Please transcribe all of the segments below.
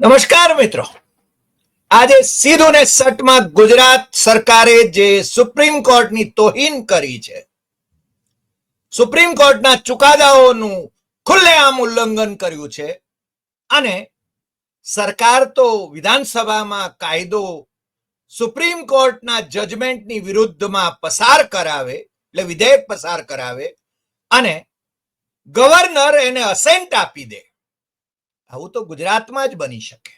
નમસ્કાર મિત્રો. આજે સીધું ને સટમાં ગુજરાત સરકારે જે સુપ્રીમ કોર્ટની તોહીન કરી છે, સુપ્રીમ કોર્ટના ચુકાદાઓનું ખુલ્લેઆમ ઉલ્લંઘન કર્યું છે અને સરકાર તો વિધાનસભામાં કાયદો સુપ્રીમ કોર્ટના જજમેન્ટની વિરુદ્ધમાં પસાર કરાવે, એટલે વિધેયક પસાર કરાવે અને ગવર્નર એને અસેન્ટ આપી દે. આવું તો ગુજરાતમાં જ બની શકે.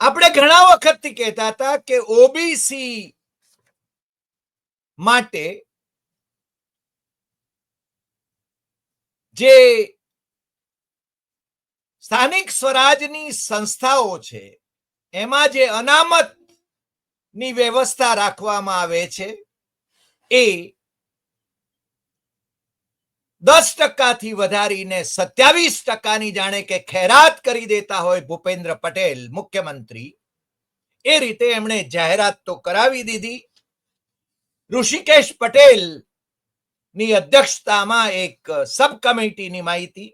આપણે ઘણા વખતથી કહેતા હતા કે ઓબીસી માટે જે સ્થાનિક સ્વરાજની સંસ્થાઓ છે, એમાં જે અનામતની વ્યવસ્થા રાખવામાં આવે છે, એ દસ ટકાથી વધારીને સત્યાવીસ ટકાની જાણે કે ખેરાત કરી દેતા હોય ભૂપેન્દ્ર પટેલ, મુખ્યમંત્રી. એ રીતે એમણે જાહેરાત તો કરાવી દીધી. ઋષિકેશ પટેલની અધ્યક્ષતામાં એક સબ કમિટીની માહિતી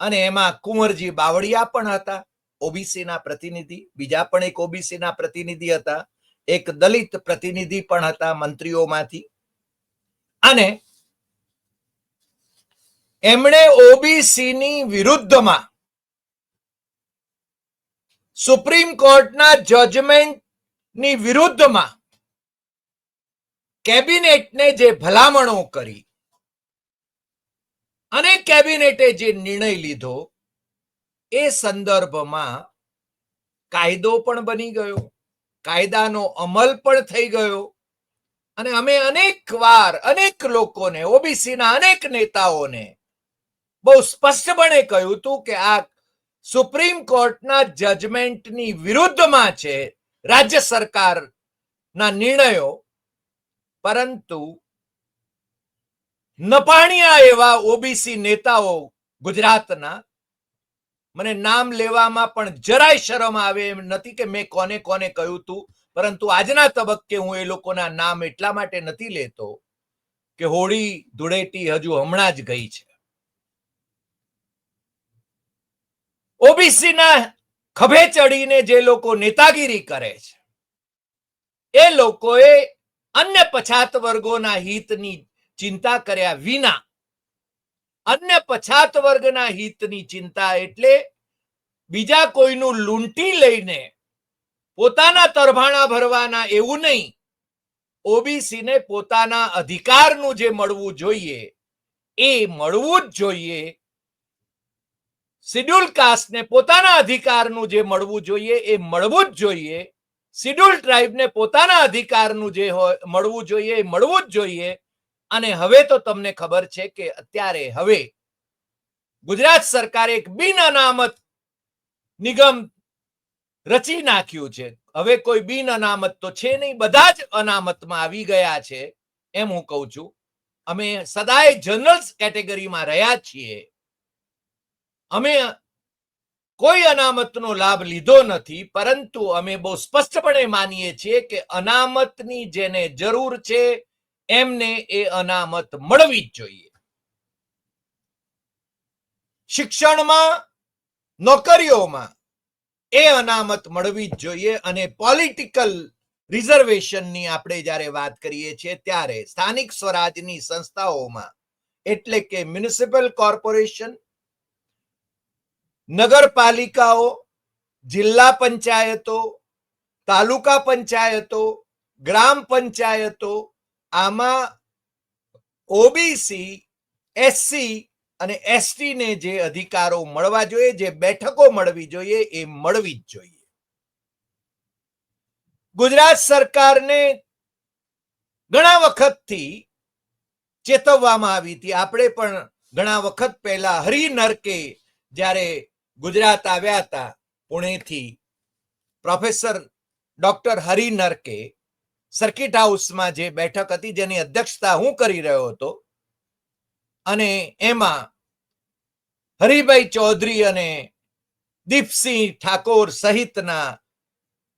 અને એમાં કુંવરજી બાવળિયા પણ હતા ઓબીસી ના પ્રતિનિધિ, બીજા પણ એક ઓબીસી ના પ્રતિનિધિ હતા, એક દલિત પ્રતિનિધિ પણ હતા મંત્રીઓમાંથી. અને એમણે ઓબીસી ની વિરુદ્ધમાં સુપ્રીમ કોર્ટના જજમેન્ટની વિરુદ્ધમાં કેબિનેટને જે ભલામણો કરી અને કેબિનેટે જે નિર્ણય લીધો, એ સંદર્ભમાં કાયદો પણ બની ગયો, કાયદાનો અમલ પણ થઈ ગયો અને અમે અનેક વાર અનેક લોકોને, ઓબીસીના અનેક નેતાઓને બહુ સ્પષ્ટપણે કહ્યું હતું કે આ સુપ્રીમ કોર્ટના જજમેન્ટની વિરુદ્ધમાં છે રાજ્ય સરકારના નિર્ણયો. પરંતુ નપાણિયા એવા ઓબીસી નેતાઓ ગુજરાતના, મને નામ લેવામાં પણ જરાય શરમ આવે એમ નથી કે મેં કોને કોને કહ્યું હતું. પરંતુ આજના તબક્કે હું એ લોકોના નામ એટલા માટે નથી લેતો કે હોળી ધૂળેટી હજુ હમણાં જ ગઈ છે. ઓબીસીના ખભે ચડીને જે લોકો નેતાગીરી કરે છે, એ લોકોએ અન્ય પછાત વર્ગોના હિતની ચિંતા કર્યા વિના, અન્ય પછાત વર્ગના હિતની ચિંતા એટલે બીજા કોઈનું લૂંટી લઈને પોતાના તરભાણા ભરવાના એવું નહીં, ઓબીસીને પોતાના અધિકારનું જે મળવું જોઈએ, એ મળવું જ જોઈએ શિડ્યુલ કાસ્ટને પોતાના અધિકારનું જે મળવું જોઈએ એ મળવું જ જોઈએ. શિડ્યુલ ટ્રાઇબને પોતાના અધિકારનું જે મળવું જોઈએ એ મળવું જ જોઈએ. અને હવે તો તમને ખબર છે કે અત્યારે હવે ગુજરાત સરકારે એક બિન અનામત નિગમ રચી નાખ્યું છે. હવે કોઈ બિન અનામત તો છે નહીં, બધા જ અનામતમાં આવી ગયા છે, એમ હું કહું છું. અમે સદાય જનરલ્સ કેટેગરીમાં રહ્યા છીએ. અમે કોઈ અનામતનો લાભ લીધો નથી, પરંતુ અમે બહુ સ્પષ્ટપણે માનીએ છીએ કે અનામતની જેને જરૂર છે, એમને એ અનામત મળવી જ જોઈએ. શિક્ષણમાં, નોકરીઓમાં એ અનામત મળવી જ જોઈએ અને પોલિટિકલ રિઝર્વેશનની આપણે જ્યારે વાત કરીએ છીએ ત્યારે સ્થાનિક સ્વરાજની સંસ્થાઓમાં, એટલે કે મ્યુનિસિપલ કોર્પોરેશન નગરપાલિકાઓ, જિલ્લા પંચાયતો, તાલુકા પંચાયતો, ગ્રામ પંચાયતો, આમાં ઓબીસી, એસસી અને એસટી ને જે અધિકારો મળવા જોઈએ, જે બેઠકો મળવી જોઈએ, એ મળવી જ જોઈએ. ગુજરાત સરકારને ઘણા વખતથી ચેતવવામાં આવી હતી. આપણે પણ ઘણા વખત પહેલા હરિનરકે જ્યારે ગુજરાત આવ્યા હતા પુણેથી. Professor doctor Hari Narke circuit હાઉસમાં જે બેઠક હતી જેની અધ્યક્ષતા હું કરી રહ્યો હતો અને એમાં હરિભાઈ ચૌધરી અને દીપસિંહ ઠાકોર સહિતના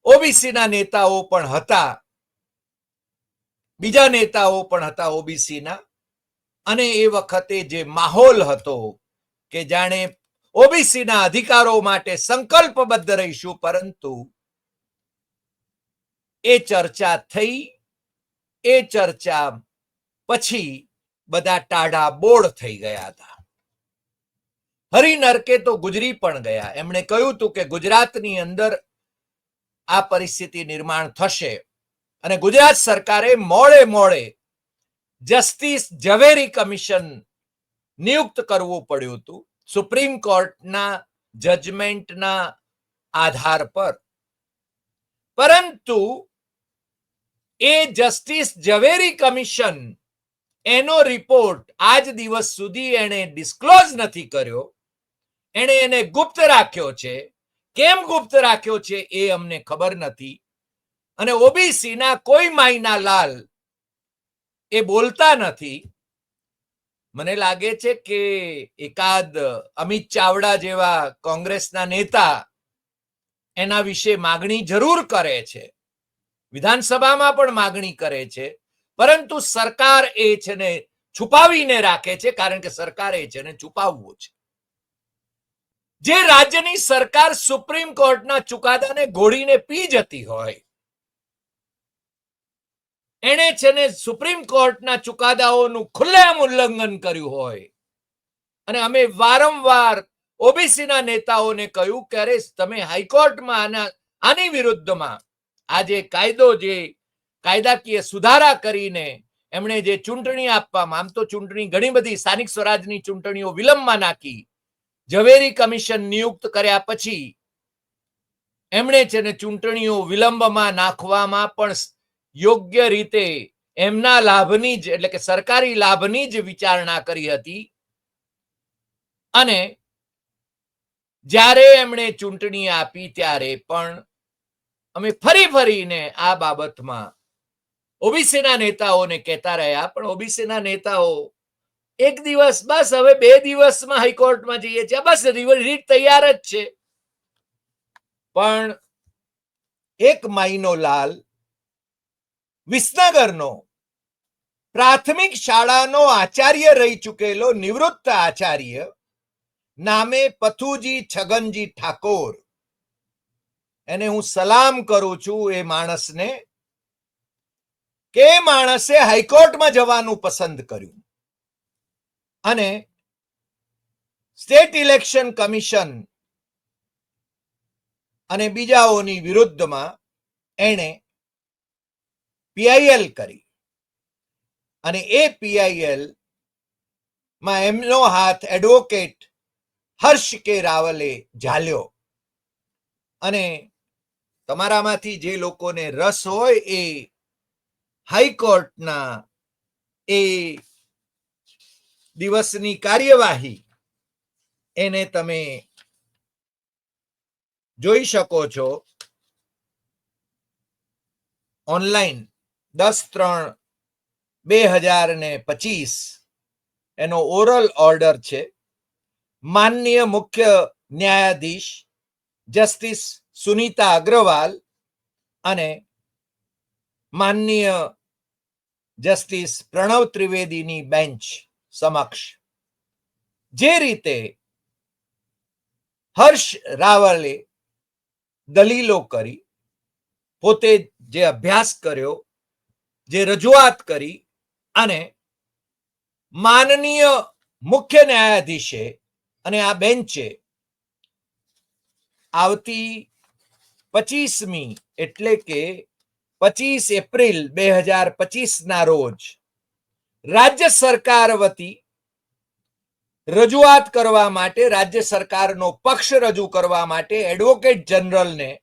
ઓબીસીના નેતાઓ પણ હતા. બીજા નેતાઓ પણ હતા ઓબીસીના. અને એ વખતે જે માહોલ હતો કે જાણે ઓબીસીના અધિકારો માટે સંકલ્પબદ્ધ રહીશું, પરંતુ એ ચર્ચા થઈ, એ ચર્ચા પછી બધા ટાઢા બોળ થઈ ગયા હતા. હરિનરકે તો ગુજરી પણ ગયા. એમણે કહ્યું હતું કે ગુજરાતની અંદર આ પરિસ્થિતિ નિર્માણ થશે અને ગુજરાત સરકારે મોડે મોડે જસ્ટિસ ઝવેરી કમિશન નિયુક્ત કરવું પડ્યું હતું. સુપ્રીમ કોર્ટના જજમેન્ટના આધાર પર. પરંતુ એ જસ્ટિસ ઝવેરી કમિશન એનો રિપોર્ટ આજ દિવસ સુધી એણે ડિસ્ક્લોઝ નથી કર્યો. એણે એને ગુપ્ત રાખ્યો છે. કેમ ગુપ્ત રાખ્યો છે એ અમને ખબર નથી. અને ઓબીસીના કોઈ માયના લાલ એ બોલતા નથી. મને લાગે છે કે એકાદ અમિત ચાવડા જેવા કોંગ્રેસના નેતા એના વિશે માગણી જરૂર કરે છે. વિધાનસભામાં પણ માગણી કરે છે. પરંતુ સરકાર એ છે ને છુપાવીને રાખે છે, કારણ કે સરકાર એ છે ને છુપાવવું છે. જે રાજ્યની સરકાર સુપ્રીમ કોર્ટના ચુકાદાને ઘોડીને પી જતી હોય એણે છે ને સુપ્રીમ કોર્ટના ચુકાદાઓનું ખુલ્લેઆમ ઉલ્લંઘન કર્યું હોય. અને અમે વારંવાર ઓબીસીના નેતાઓને કહ્યું કે તમે હાઈકોર્ટમાં આના, આની વિરુદ્ધમાં આજે કાયદો જે કાયદાકીય સુધારા કરીને એમણે જે ચૂંટણી આપવામાં, આમ તો ચૂંટણી ઘણી બધી સ્થાનિક સ્વરાજની ચૂંટણીઓ વિલંબમાં નાખી, ઝવેરી કમિશન નિયુક્ત કર્યા પછી એમણે છે ને ચૂંટણીઓ વિલંબમાં નાખવામાં પણ યોગ્ય રીતે એમના લાભની જ, એટલે કે સરકારી લાભની જ વિચારણા કરી હતી. અને જ્યારે એમણે ચૂંટણી આપી ત્યારે પણ અમે ફરી ફરીને આ બાબતમાં ઓબીસીના નેતાઓને કહેતા રહ્યા, પણ ઓબીસીના નેતાઓ એક દિવસ, બસ હવે બે દિવસમાં હાઈકોર્ટમાં જઈએ છીએ. બસ રીટ તૈયાર જ છે. પણ એક માઈનો લાલ વિસનગરનો પ્રાથમિક શાળાનો આચાર્ય રહી ચૂકેલો નિવૃત્ત આચાર્ય નામે પથુજી છગનજી ઠાકોર. એને હું સલામ કરું છું એ માણસને કે માણસે હાઈકોર્ટમાં જવાનું પસંદ કર્યું. અને સ્ટેટ ઇલેક્શન કમિશન અને બીજાઓની વિરુદ્ધમાં એણે પીઆઈએલ કરી. અને એ પીઆઈએલમાં એમનો હાથ એડવોકેટ હર્ષ કે રાવલે ઝાલ્યો. અને તમારામાંથી જે લોકોને રસ હોય એ હાઈકોર્ટના એ દિવસની કાર્યવાહી એને તમે જોઈ શકો છો. ઓનલાઈન દસ ત્રણ બે હજાર ને પચીસ એનો ઓરલ ઓર્ડર છે. માનનીય મુખ્ય ન્યાયાધીશ જસ્ટિસ સુનીતા અગ્રવાલ અને માનનીય જસ્ટિસ પ્રણવ ત્રિવેદીની બેન્ચ સમક્ષ. જે રીતે હર્ષ રાવલે દલીલો કરી, પોતે જે અભ્યાસ કર્યો જે રજૂઆત કરી અને માનનીય મુખ્ય ન્યાયાધીશે અને આ બેન્ચે આવતી પચીસમી એટલે કે પચીસ એપ્રિલ બે હજાર પચીસના રોજ રાજ્ય સરકાર વતી રજૂઆત કરવા માટે, રાજ્ય સરકારનો પક્ષ રજૂ કરવા માટે એડવોકેટ જનરલને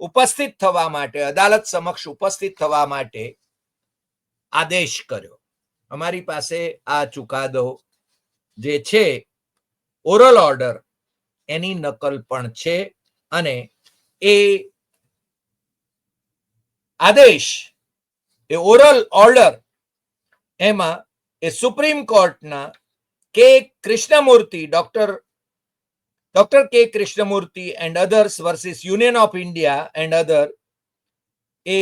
ઉપસ્થિત થવા માટે, અદાલત સમક્ષ ઉપસ્થિત થવા માટે આદેશ કર્યો. અમારી પાસે આ ચુકાદો જે છે ઓરલ ઓર્ડર એની નકલ પણ છે અને એ આદેશ, એ ઓરલ ઓર્ડર એમાં એ સુપ્રીમ કોર્ટના કે Krishnamurthy, doctor doctor K Krishnamurthy and others versus Union of India and other એ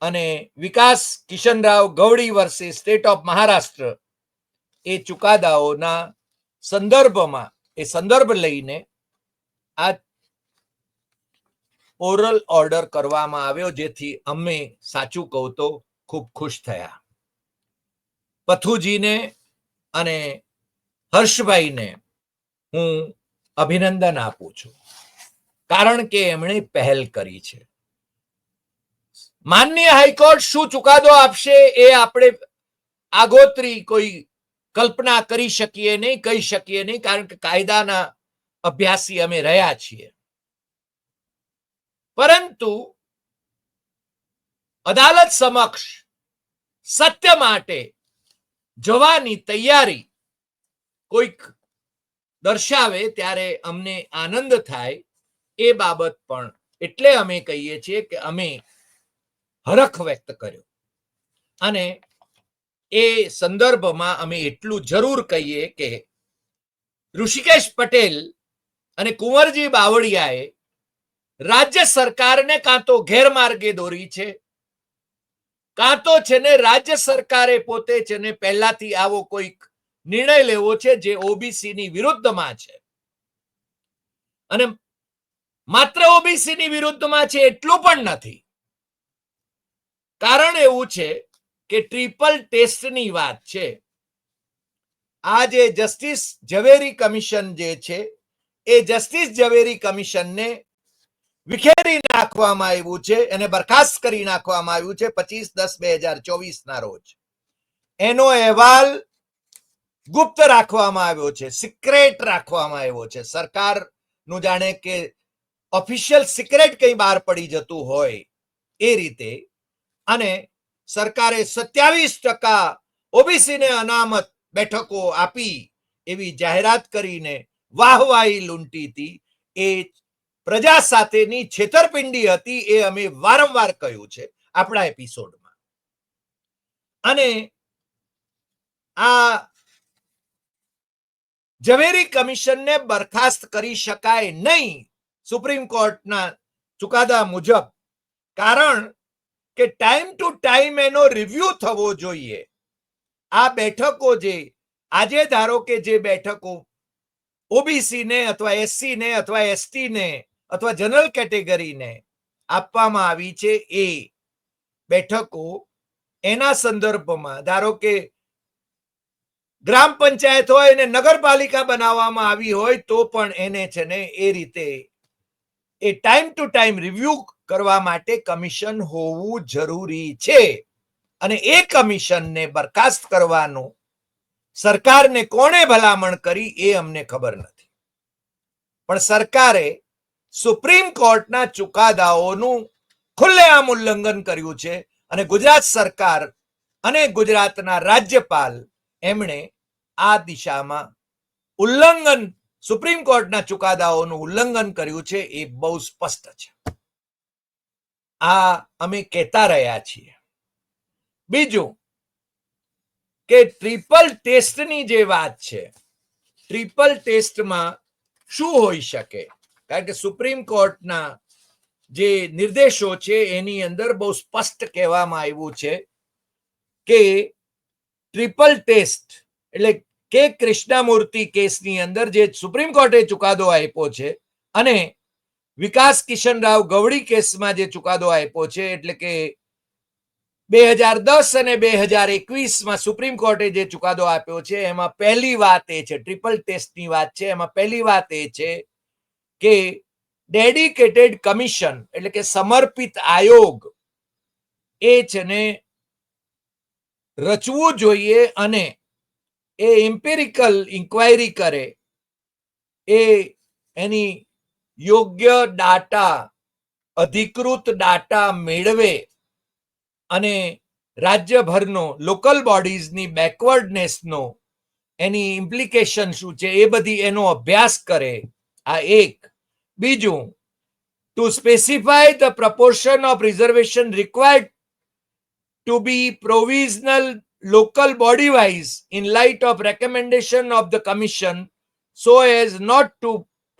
અને Vikas Kishanrao Gawali versus state of Maharashtra એ ચુકાદાઓના સંદર્ભમાં, એ સંદર્ભ લઈને આ ઓરલ ઓર્ડર કરવામાં આવ્યો, જેથી અમે સાચું કહું તો ખૂબ ખુશ થયા. પથુજીને અને હર્ષભાઈને હું અભિનંદન આપું છું. કારણ કે એમણે પહેલ કરી છે. માનનીય હાઈકોર્ટ શું ચુકાદો આપશે એ આપણે આગોતરી કોઈ કલ્પના કરી શકીએ નહીં, કહી શકીએ નહીં, કારણ કે કાયદાના અભ્યાસી અમે રહ્યા છીએ. પરંતુ અદાલત સમક્ષ સત્ય માટે જવાની તૈયારી કોઈક દર્શાવે ત્યારે અમને આનંદ થાય એ બાબત પણ. એટલે અમે કહીએ છીએ કે અમે હરખ વ્યક્ત કર્યો. અને એ સંદર્ભમાં અમે એટલું જરૂર કહીએ કે ઋષિકેશ પટેલ અને કુંવરજી બાવળિયાએ રાજ્ય સરકારને કાં તો ગેરમાર્ગે દોરી છે, કાં તો છે ને રાજ્ય સરકારે પોતે છે ને પહેલાથી આવો કોઈક નિર્ણય લેવો છે જે ઓબીસી ની વિરુદ્ધમાં છે. અને માત્ર ઓબીસી ની વિરુદ્ધમાં છે એટલું પણ નથી. કારણ એવું છે કે ટ્રિપલ ટેસ્ટની વાત છે. આ જે જસ્ટિસ ઝવેરી કમિશન જે છે, એ જસ્ટિસ ઝવેરી કમિશનને વિખેરી નાખવામાં આવ્યું છે, એને બરખાસ્ત કરી નાખવામાં આવ્યું છે પચીસ દસ બે હજાર ચોવીસ ના રોજ. એનો અહેવાલ ગુપ્ત રાખવામાં આવ્યો છે સિક્રેટ રાખવામાં આવ્યો છે. સરકારનું જાણે કે ઓફિશિયલ સિક્રેટ કઈ બહાર પડી જતું હોય એ રીતે અને સરકારે સત્યાવીસ ટકા ઓબીસી ને અનામત બેઠકો આપી એવી જાહેરાત કરીને વાહવાહી લૂંટી હતી. એ પ્રજા સાથેની છેતરપિંડી હતી એ અમે વારંવાર કહ્યું છે આપણા એપિસોડમાં. અને આ ઝવેરી કમિશનને બરખાસ્ત કરી શકાય નહીં સુપ્રીમ કોર્ટના ચુકાદા મુજબ, કારણ કે ટાઈમ ટુ ટાઈમ એનો રિવ્યુ થવો જોઈએ. આ બેઠકો જે, આજે ધારો કે જે બેઠકો ઓબીસી ને અથવા એસસી ને અથવા એસટી ને અથવા જનરલ કેટેગરીને આપવામાં આવી છે એ બેઠકો, એના સંદર્ભમાં ધારો કે ગ્રામ પંચાયત હોય અને નગરપાલિકા બનાવવામાં આવી હોય તો પણ એને છે ને એ રીતે એ ટાઈમ ટુ ટાઈમ રિવ્યુ કરવા માટે કમિશન હોવું જરૂરી છે. અને એ કમિશનને બરખાસ્ત કરવાનું સરકારને કોણે ભલામણ કરી એ અમને ખબર નથી. પણ સરકારે સુપ્રીમ કોર્ટના ચુકાદાઓનું ખુલ્લેઆમ ઉલ્લંઘન કર્યું છે અને ગુજરાત સરકાર અને ગુજરાતના રાજ્યપાલ એમણે આ દિશામાં ઉલ્લંઘન, સુપ્રીમ કોર્ટના ચુકાદાઓનું ઉલ્લંઘન કર્યું છે એ બહુ સ્પષ્ટ છે. આ અમે કહેતા રહ્યા છીએ. બીજું કે ટ્રિપલ ટેસ્ટની જે વાત છે ટ્રિપલ ટેસ્ટમાં શું હોઈ શકે? કારણ કે સુપ્રીમ કોર્ટના જે નિર્દેશો છે, એની અંદર બહુ સ્પષ્ટ કહેવામાં આવ્યું છે કે ટ્રિપલ ટેસ્ટ એટલે કે કૃષ્ણમૂર્તિ કેસની અંદર જે સુપ્રીમ કોર્ટે ચુકાદો આપ્યો છે અને વિકાસ કિશન રાવ ગવડી કેસમાં જે ચુકાદો આપ્યો છે, એટલે કે બે હજાર દસ અને બે હજાર એકવીસમાં સુપ્રીમ કોર્ટે જે ચુકાદો આપ્યો છે, એમાં પહેલી વાત એ છે, ટ્રિપલ ટેસ્ટની વાત છે, એમાં પહેલી વાત એ છે કે ડેડિકેટેડ કમિશન, એટલે કે સમર્પિત આયોગ, એ છે ને રચવું જોઈએ અને એ ઇમ્પેરિકલ ઇન્ક્વાયરી કરે, એ એની યોગ્ય ડાટા, અધિકૃત ડાટા મેળવે અને રાજ્યભરનો લોકલ બોડીઝની બેકવર્ડનેસનો એની ઇમ્પ્લિકેશન શું છે એ બધી એનો અભ્યાસ કરે. આ એક. બીજું to specify the proportion of reservation required to be provisional local body wise in light of recommendation of the commission so as not to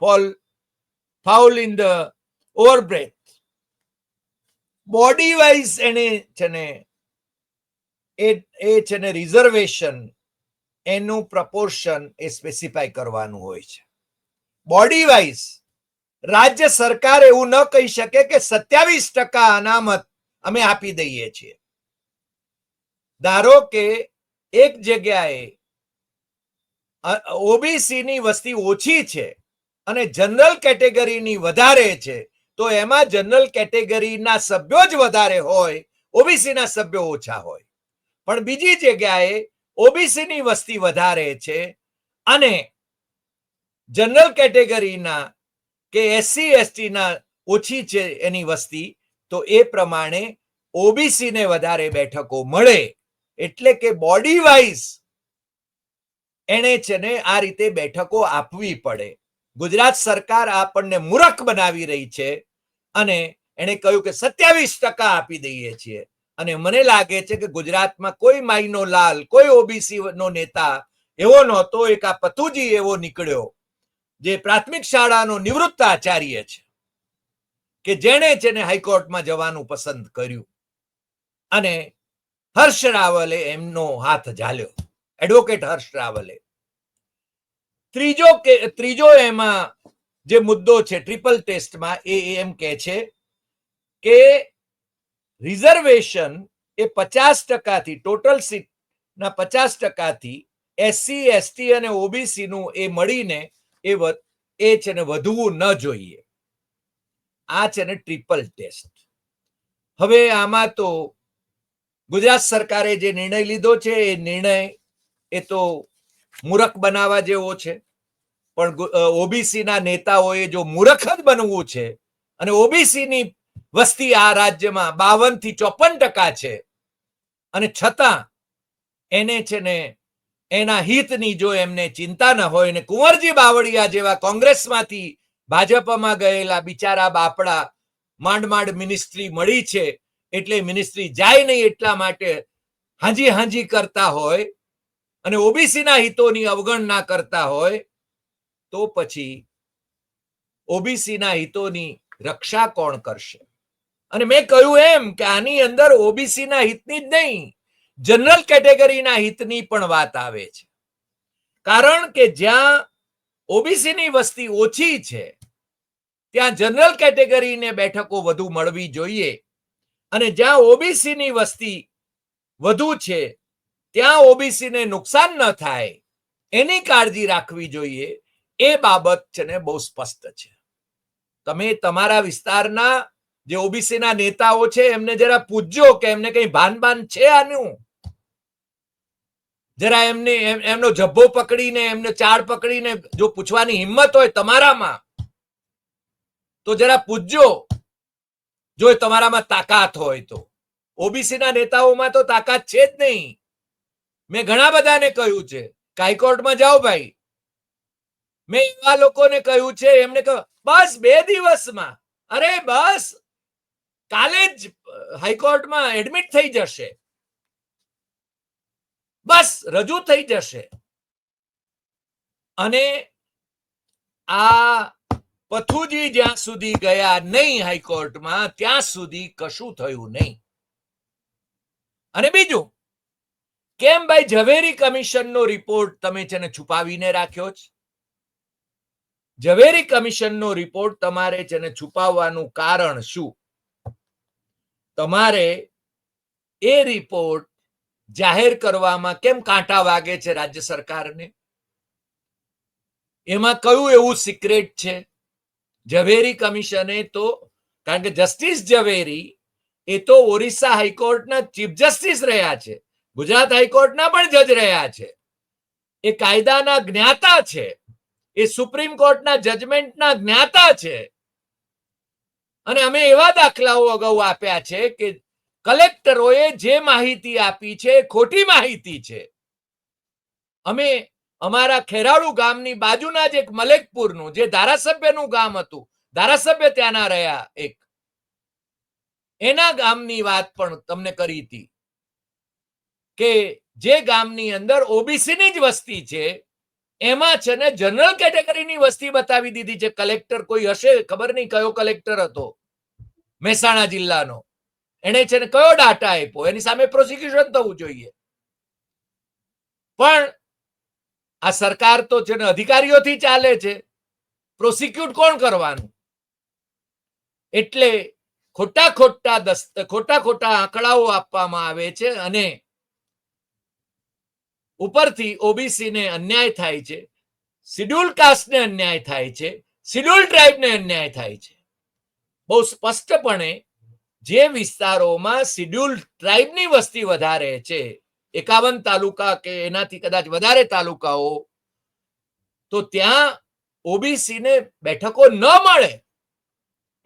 to fall in the overbreadth body wise એને છે ને એ એ છે ને reservation એનું proportion એ specify કરવાનું હોય છે. Body wise રાજ્ય સરકાર એવું ન કહી શકે કે સત્યાવીસ ટકા અનામત અમે આપી દઈએ છીએ. ધારો કે એક જગ્યાએ ઓબીસી ની વસ્તી ઓછી છે અને જનરલ કેટેગરીની વધારે છે, તો એમાં જનરલ કેટેગરીના સભ્યો જ વધારે હોય, ઓબીસીના સભ્યો ઓછા હોય. પણ બીજી જગ્યાએ ઓબીસીની વસ્તી વધારે છે અને જનરલ કેટેગરીના કે એસસી એસટીના ઓછી છે એની વસ્તી, તો એ પ્રમાણે ઓબીસીને વધારે બેઠકો મળે. એટલે કે બોડી વાઇઝ એને છે ને આ રીતે બેઠકો આપવી પડે. ગુજરાત સરકાર આપણને મૂરખ બનાવી રહી છે અને એને કહ્યું કે સત્યાવીસ ટકા આપી દઈએ છીએ. અને મને લાગે છે કે ગુજરાતમાં કોઈ માઈનો લાલ, કોઈ ઓબીસી નો નેતા એવો નહોતો, એક આ પતુજી એવો નીકળ્યો જે પ્રાથમિક શાળાનો નિવૃત્ત આચાર્ય છે, કે જેણે છે ને હાઈકોર્ટમાં જવાનું પસંદ કર્યું. અને હર્ષ રાવલે એમનો હાથ ઝાલ્યો. એડવોકેટ હર્ષ રાવલે. ત્રીજો કે, ત્રીજો એમાં જે મુદ્દો છે ટ્રિપલ ટેસ્ટમાં એ એમ કે છે કે રિઝર્વેશન એ પચાસ ટકાથી ટોટલ સીટના પચાસ ટકાથી એસસી એસટી અને ઓબીસી નું એ મળીને એ એ છે ને વધવું ન જોઈએ. આ છે ને ટ્રિપલ ટેસ્ટ હવે આમાં તો ગુજરાત સરકારે જે નિર્ણય લીધો છે, એ નિર્ણય એ તો મૂરખ બનાવવા જેવો છે. પણ ઓબીસીના નેતાઓએ જો મૂર્ખ જ બનવું છે અને ઓબીસીની વસ્તી આ રાજ્યમાં બાવનથી ચોપન ટકા છે અને છતાં એને છે ને એના હિતની જો એમને ચિંતા ન હોય ને કુંવરજી બાવળિયા જેવા કોંગ્રેસમાંથી ભાજપમાં ગયેલા બિચારા બાપડા માંડ માંડ મિનિસ્ટ્રી મળી છે એટલે મિનિસ્ટ્રી જાય નહીં એટલા માટે હાજી હાજી કરતા હોય અને ઓબીસી ના હિતોની અવગણના કરતા હોય તો પછી ઓબીસીના હિતોની રક્ષા કોણ કરશે? અને મેં કહ્યું એમ કે આની અંદર ઓબીસીના હિતની જ નહીં, જનરલ કેટેગરીના હિતની પણ વાત આવે છે. કારણ કે જ્યાં ઓબીસી ની વસ્તી ઓછી છે, ત્યાં જનરલ કેટેગરીને બેઠકો વધુ મળવી જોઈએ. અને જ્યાં ઓબીસી ની વસ્તી વધુ છે, ત્યાં ઓબીસીને નુકસાન ન થાય, એની કાળજી રાખવી જોઈએ. એ બાબત છે ને બહુ સ્પષ્ટ છે. તમે તમારા વિસ્તારના જે ઓબીસી ના નેતાઓ છે, એમને જરા પૂછજો કે એમને કઈ ભાન ભાન છે આનું? જરા એમને એમનો જબ્બો પકડીને, એમને ચાળ પકડીને જો પૂછવાની હિંમત હોય તમારામાં, તો જરા પૂછજો. જો તમારામાં તાકાત હોય તો. ઓબીસી ના નેતાઓમાં તો તાકાત છે જ નહીં. મેં ઘણા બધાને કહ્યું છે હાઈકોર્ટમાં જાઓ ભાઈ. મેં એવા લોકોને કહ્યું છે, એમને કહ્યું, બસ બે દિવસમાં. અરે બસ, કાલે જ હાઈકોર્ટમાં એડમિટ થઈ જશે. બસ, રજૂ થઈ જશે. અને આ પથુજી જ્યાં સુધી ગયા નહીં હાઈકોર્ટમાં, ત્યાં સુધી કશું થયું નહીં. અને બીજું, કેમ ભાઈ ઝવેરી કમિશનનો રિપોર્ટ તમે છે છુપાવીને રાખ્યો છે? ઝવેરી કમિશનનો રિપોર્ટ તમારે જેને છુપાવવાનું કારણ શું? તમારે એ રિપોર્ટ જાહેર કરવામાં કેમ કાંટા વાગે છે રાજ્ય સરકારને? એમાં કયું એવું સિક્રેટ છે? ઝવેરી કમિશને તો, કારણ કે જસ્ટિસ ઝવેરી એ તો ઓરિસ્સા હાઈકોર્ટના ચીફ જસ્ટિસ રહ્યા છે. ગુજરાત હાઈકોર્ટના પણ જજ રહ્યા છે. એ કાયદાના જ્ઞાતા છે. એ સુપ્રીમ કોર્ટના જજમેન્ટના જ્ઞાતા છે. અને અમે એવા દાખલાઓ અગાઉ આપ્યા છે કે કલેક્ટરોએ જે માહિતી આપી છે ખોટી માહિતી છે. અમે અમારા ખેરાળુ ગામની બાજુના જ એક મલેકપુરનું, જે ધારાસભ્યનું ગામ હતું, ધારાસભ્ય ત્યાંના રહ્યા એક. એના ગામની વાત પણ તમને કરી હતી કે જે ગામની અંદર ઓબીસી ની જ વસ્તી છે એમાં છે ને જનરલ કેટેગરીની વસ્તી બતાવી દીધી છે. કલેક્ટર કોઈ હશે? ખબર નહીં કયો કલેક્ટર હતો. મહેસાણા જિલ્લાનો. એને છે ને કયો ડાટા આપ્યો? એની સામે પ્રોસિક્યુશન થવું જોઈએ. પણ આ સરકાર તો છે ને અધિકારીઓથી ચાલે છે. પ્રોસિક્યુટ કોણ કરવાનું? એટલે ખોટા ખોટા દસ્ત, ખોટા ખોટા આંકડાઓ આપવામાં આવે છે અને ઉપરથી ઓબીસી ને અન્યાય થાય છે, શિડ્યુલ કાસ્ટને અન્યાય થાય છે, શિડ્યુલ ટ્રાઇબને અન્યાય થાય છે. બહુ સ્પષ્ટપણે જે વિસ્તારોમાં શિડ્યુલ ટ્રાઇબની વસ્તી વધારે છે, એકાવન તાલુકા કે એનાથી કદાચ વધારે તાલુકાઓ, તો ત્યાં ઓબીસી ને બેઠકો ન મળે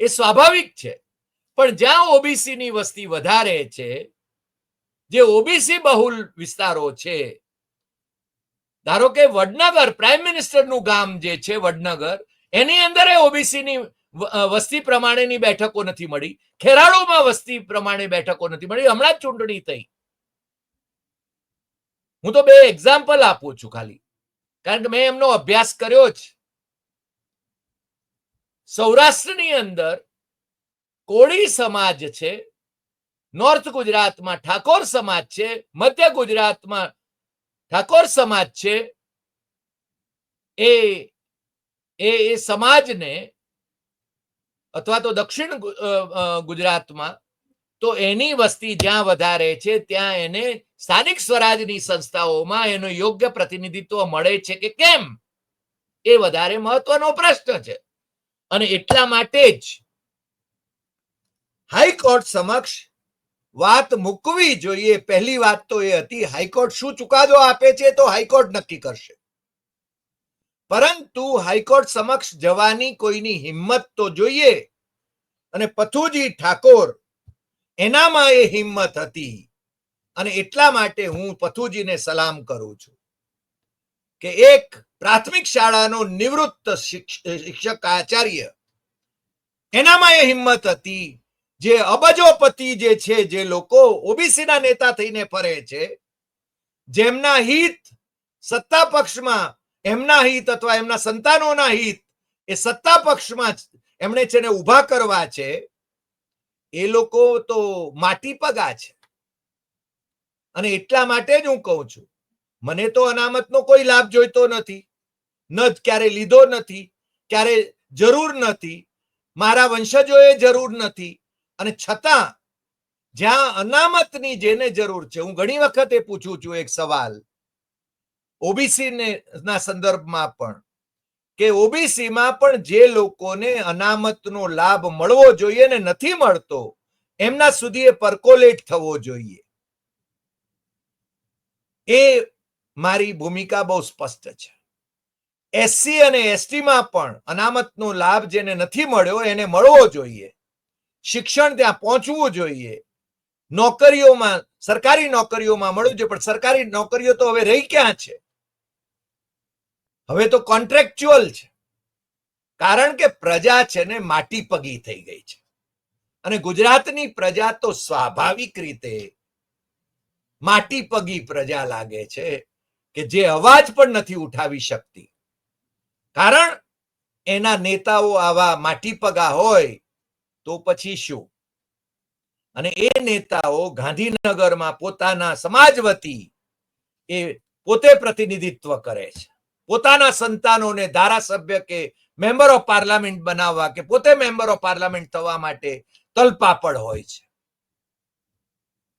એ સ્વાભાવિક છે. પણ જ્યાં ઓબીસી ની વસ્તી વધારે છે, જે ઓબીસી બહુલ વિસ્તારો છે ધારો કે વડનગર પ્રાઇમ મિનિસ્ટરનું ગામ જે છે વડનગર, એની અંદર ઓબીસી ની વસ્તી પ્રમાણેની બેઠકો નથી મળી, ખેરાળુમાં વસ્તી પ્રમાણે બેઠકો નથી મળી, હમણાં જ ચૂંટણી થઈ. હું તો બે એક્ઝામ્પલ આપું છું ખાલી, કારણ કે મેં એમનો અભ્યાસ કર્યો જ. સૌરાષ્ટ્રની અંદર કોળી સમાજ છે નોર્થ ગુજરાતમાં ઠાકોર સમાજ છે, મધ્ય ગુજરાતમાં ઠાકોર સમાજ છે, એ એ એ સમાજને અથવા તો દક્ષિણ ગુજરાતમાં, તો એની વસ્તી જ્યાં વધારે છે, ત્યાં એને સ્થાનિક સ્વરાજની સંસ્થાઓમાં એનો યોગ્ય પ્રતિનિધિત્વ મળે છે કે કેમ? એ વધારે મહત્વનો પ્રશ્ન છે. અને એટલા માટે જ હાઈકોર્ટ સમક્ષ વાત મૂકવી જોઈએ. પહેલી વાત તો એ હતી, હાઈકોર્ટ શું ચુકાદો આપે છે તો હાઈકોર્ટ નક્કી કરશે. પરંતુ હાઈકોર્ટ સમક્ષ જવાની કોઈની હિંમત તો જોઈએ. અને પથુજી ઠાકોર, એનામાં એ હિંમત હતી. અને એટલા માટે હું પથુજીને સલામ કરું છું કે એક પ્રાથમિક શાળાનો નિવૃત્ત શિક્ષ- શિક્ષક આચાર્ય, એનામાં એ હિંમત હતી જે અબજોપતિ જે છે, જે લોકો ઓબીસી ના નેતા થઈને ફરે છે, જેમના હિત સત્તા પક્ષમાં, એમના હિત અથવા એમના સંતાનોના હિત એ સત્તા પક્ષમાં એમણે છે ને ઊભા કરવા છે, એ લોકો તો માટી પગા છે. અને એટલા માટે જ હું કહું છું, મને તો અનામતનો કોઈ લાભ જોઈતો નથી, ન જ ક્યારે લીધો નથી, ક્યારે જરૂર નથી, મારા વંશજોએ જરૂર નથી અને છતાં, જ્યાં અનામતની જેને જરૂર છે, હું ઘણી વખત એ પૂછું છું એક સવાલ ઓબીસી ના સંદર્ભમાં પણ, કે ઓબીસીમાં પણ જે લોકોને અનામતનો લાભ મળવો જોઈએ ને નથી મળતો, એમના સુધી એ પરકોલેટ થવો જોઈએ. એ મારી ભૂમિકા બહુ સ્પષ્ટ છે. એસસી અને એસટીમાં પણ અનામતનો લાભ જેને નથી મળ્યો એને મળવો જોઈએ. શિક્ષણ ત્યાં પહોંચવું જોઈએ. નોકરીઓમાં, સરકારી નોકરીઓમાં મળવું જોઈએ, પણ સરકારી નોકરીઓ તો હવે રહી ક્યાં છે? હવે તો કોન્ટ્રાક્ચ્યુઅલ છે. કારણ કે પ્રજા છે ને માટી પગી થઈ ગઈ છે. અને ગુજરાતની પ્રજા તો સ્વાભાવિક રીતે માટી પગી પ્રજા લાગે છે કે જે અવાજ પણ નથી ઉઠાવી શકતી. કારણ એના નેતાઓ આવા માટી પગા હોય તો પછી શું? અને એ નેતાઓ ગાંધીનગરમાં પોતાના સમાજ વતી એ પોતે પ્રતિનિધિત્વ કરે છે. પોતાના સંતાનોને ધારાસભ્ય કે મેમ્બર ઓફ પાર્લામેન્ટ બનાવવા કે પોતે મેમ્બર ઓફ પાર્લામેન્ટ થવા માટે તલપાપડ હોય છે.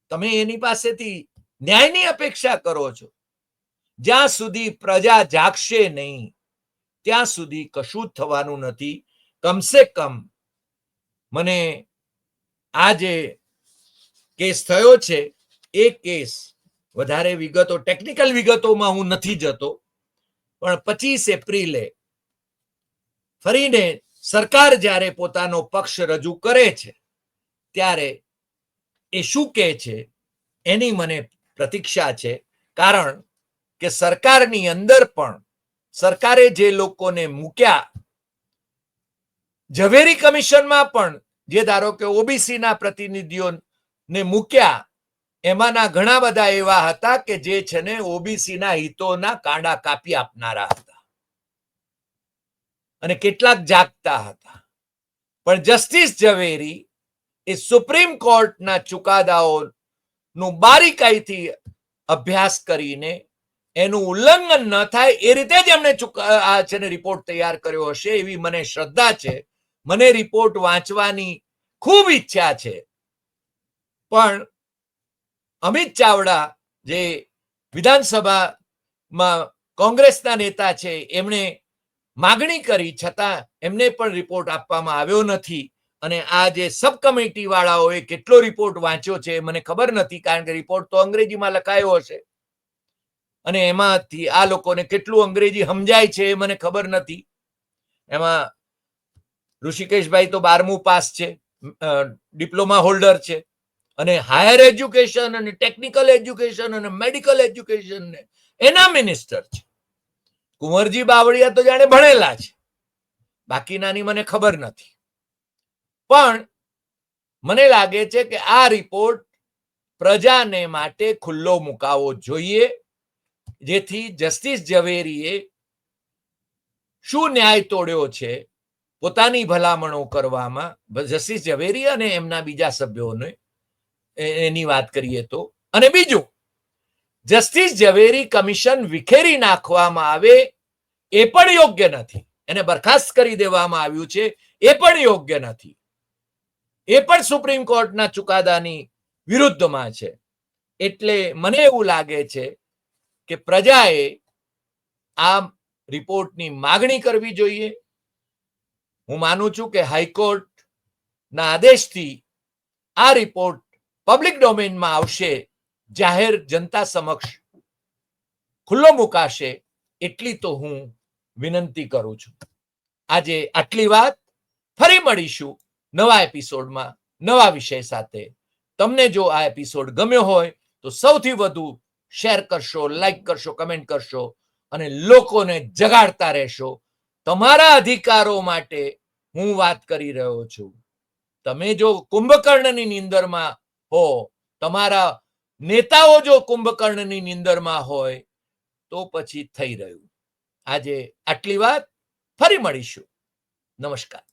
તમે એની પાસેથી ન્યાયની અપેક્ષા કરો છો. જ્યાં સુધી પ્રજા જાગશે નહીં, ત્યાં સુધી કશું થવાનું નથી. કમસે કમ મને આ જે કેસ થયો છે, એ કેસ વધારે વિગતો ટેકનિકલ વિગતોમાં હું નથી જતો, પણ પચીસ એપ્રિલે ફરીને સરકાર જ્યારે પોતાનો પક્ષ રજૂ કરે છે, ત્યારે એ શું કહે છે, એની મને પ્રતીક્ષા છે, કારણ કે સરકારની અંદર પણ સરકારે જે લોકોને મૂક્યા ઝવેરી કમિશનમાં પણ જે ધારો કે ઓબીસી ના પ્રતિનિધિઓને મૂક્યા, એમાંના ઘણા બધા એવા હતા કે જે છે ને ઓબીસી ના હિતોના કાંડા કાપી આપનારા હતા. અને કેટલાક જાગતા હતા. પણ જસ્ટિસ ઝવેરી એ સુપ્રીમ કોર્ટના ચુકાદાઓ નું બારીકાઈથી અભ્યાસ કરીને એનું ઉલ્લંઘન ન થાય એ રીતે જ એમણે ચુકા, આ છે ને રિપોર્ટ તૈયાર કર્યો હશે એવી મને શ્રદ્ધા છે. મને રિપોર્ટ વાંચવાની ખૂબ ઈચ્છા છે. પણ અમિત ચાવડા જે વિધાનસભામાં કોંગ્રેસના નેતા છે, એમણે માગણી કરી, છતાં એમને પણ રિપોર્ટ આપવામાં આવ્યો નથી. અને આ જે સબ કમિટી વાળાઓએ કેટલો રિપોર્ટ વાંચ્યો છે, મને ખબર નથી, કારણ કે રિપોર્ટ તો અંગ્રેજીમાં લખાયો હશે. અને એમાંથી આ લોકોને કેટલું અંગ્રેજી સમજાય છે મને ખબર નથી. એમાં ઋષિકેશભાઈ તો બારમું પાસ છે ડિપ્લોમા હોલ્ડર છે અને હાયર એજ્યુકેશન અને ટેકનિકલ એજ્યુકેશન અને મેડિકલ એજ્યુકેશન ને એના મિનિસ્ટર છે. કુંવરજી બાવળિયા તો જાણે ભણેલા છે. બાકીનાની મને ખબર નથી. પણ મને લાગે છે કે આ રિપોર્ટ પ્રજાને માટે ખુલ્લો મુકાવો જોઈએ, જેથી જસ્ટિસ ઝવેરીએ શું ન્યાય તોડ્યો છે પોતાની ભલામણો કરવામાં જસ્ટિસ ઝવેરી અને એમના બીજા સભ્યોને એની વાત કરીએ તો. અને બીજું જસ્ટિસ ઝવેરી કમિશન વિખેરી નાખવામાં આવે એ પણ યોગ્ય નથી. એને બરખાસ્ત કરી દેવામાં આવ્યું છે એ પણ યોગ્ય નથી. એ પણ સુપ્રીમ કોર્ટના ચુકાદાની વિરુદ્ધમાં છે. એટલે મને એવું લાગે છે કે પ્રજાએ આ રિપોર્ટની માગણી કરવી જોઈએ. હું માનું છું કે હાઈકોર્ટના આદેશથી આ રિપોર્ટ પબ્લિક ડોમેનમાં આવશે, જાહેર જનતા સમક્ષ ખુલ્લો મુકાશે એટલી તો હું વિનંતી કરું છું. આજે આટલી વાત, ફરી મળીશું નવા એપિસોડમાં નવા વિષય સાથે. તમને જો આ એપિસોડ ગમ્યો હોય તો સૌથી વધુ શેર કરશો, લાઈક કરશો, કમેન્ટ કરશો અને લોકોને જગાડતા રહેશો. તમારા અધિકારો માટે હું વાત કરી રહ્યો છું. તમે જો કુંભકર્ણની નિંદરમાં હો, તમારા નેતાઓ જો કુંભકર્ણની નિંદરમાં હોય, તો પછી થઈ રહ્યું. આજે આટલી વાત, ફરી મળીશું. નમસ્કાર.